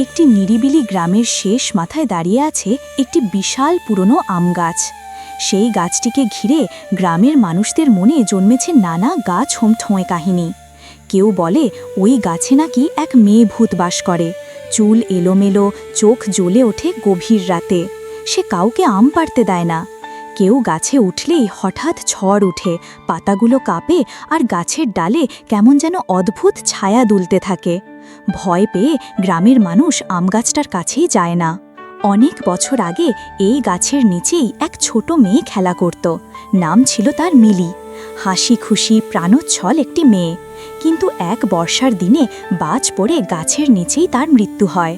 একটি নিরিবিলি গ্রামের শেষ মাথায় দাঁড়িয়ে আছে একটি বিশাল পুরনো আম গাছ। সেই গাছটিকে ঘিরে গ্রামের মানুষদের মনে জন্মেছে নানা গা ছোঁয়ে কাহিনী। কেউ বলে, ওই গাছে নাকি এক মেয়ে ভূত বাস করে। চুল এলোমেলো, চোখ জ্বলে ওঠে গভীর রাতে। সে কাউকে আম পাড়তে দেয় না। কেউ গাছে উঠলেই হঠাৎ ঝড় উঠে পাতাগুলো কাঁপে আর গাছের ডালে কেমন যেন অদ্ভুত ছায়া দুলতে থাকে। ভয় পেয়ে গ্রামের মানুষ আম গাছটার কাছেই যায় না। অনেক বছর আগে এই গাছের নিচেই এক ছোট মেয়ে খেলা করত। নাম ছিল তার মিলি। হাসি খুশি প্রাণোচ্ছল একটি মেয়ে। কিন্তু এক বর্ষার দিনে বাজ পড়ে গাছের নিচেই তার মৃত্যু হয়।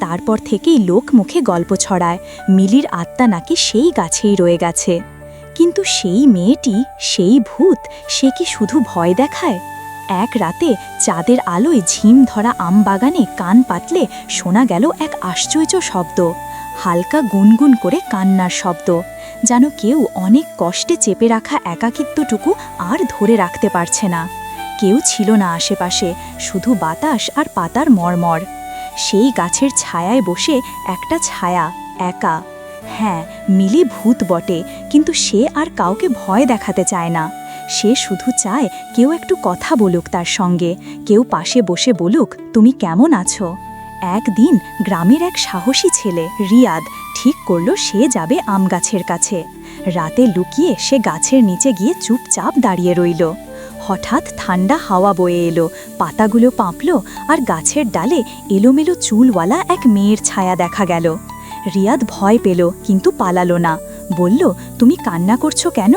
তারপর থেকেই লোক মুখে গল্প ছড়ায়, মিলির আত্মা নাকি সেই গাছেই রয়ে গেছে। কিন্তু সেই মেয়েটি, সেই ভূত, সে কি শুধু ভয় দেখায়? এক রাতে চাঁদের আলোয় ঝিম ধরা আম বাগানে কান পাতলে শোনা গেল এক আশ্চর্য শব্দ। হালকা গুনগুন করে কান্নার শব্দ, যেন কেউ অনেক কষ্টে চেপে রাখা একাকিত্বটুকু আর ধরে রাখতে পারছে না। কেউ ছিল না আশেপাশে, শুধু বাতাস আর পাতার মরমর সেই গাছের ছায়ায় বসে একটা ছায়া, একা। হ্যাঁ মিলি ভূত বটে, কিন্তু সে আর কাউকে ভয় দেখাতে চায় না। সে শুধু চায় কেউ একটু কথা বলুক তার সঙ্গে, কেউ পাশে বসে বলুক, তুমি কেমন আছো? একদিন গ্রামের এক সাহসী ছেলে, রিয়াদ, ঠিক করল সে যাবে আম গাছের কাছে। রাতে লুকিয়ে সে গাছের নিচে গিয়ে চুপচাপ দাঁড়িয়ে রইল। হঠাৎ ঠান্ডা হাওয়া বয়ে এলো, পাতাগুলো পাঁপল আর গাছের ডালে এলোমেলো চুলওয়ালা এক মেয়ের ছায়া দেখা গেল। রিয়াদ ভয় পেল, কিন্তু পালালো না। বলল, তুমি কান্না করছ কেন?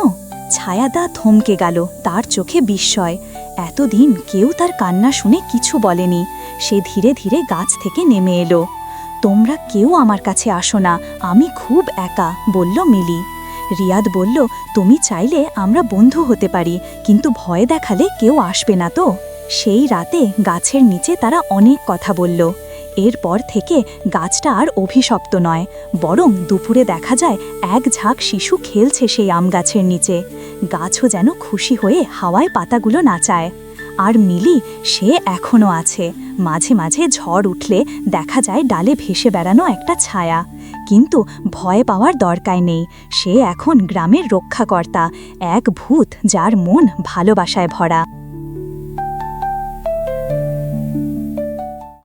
ছায়াদা থমকে গেল, তার চোখে বিস্ময়। এতদিন কেউ তার কান্না শুনে কিছু বলেনি। সে ধীরে ধীরে গাছ থেকে নেমে এলো। তোমরা কেউ আমার কাছে আসো না, আমি খুব একা, বলল মিলি। রিয়াদ বলল, তুমি চাইলে আমরা বন্ধু হতে পারি, কিন্তু ভয় দেখালে কেউ আসবে না তো? সেই রাতে গাছের নিচে তারা অনেক কথা বলল। এরপর থেকে গাছটা আর অভিশপ্ত নয়, বরং দুপুরে দেখা যায় এক ঝাঁক শিশু খেলছে সেই আম গাছের নিচে। গাছও যেন খুশি হয়ে হাওয়ায় পাতাগুলো নাচায়। আর মিলি, সে এখনও আছে। মাঝে মাঝে ঝড় উঠলে দেখা যায় ডালে ভেসে বেড়ানো একটা ছায়া। কিন্তু ভয় পাওয়ার দরকার নেই। সে এখন গ্রামের রক্ষাকর্তা, এক ভূত যার মন ভালোবাসায় ভরা।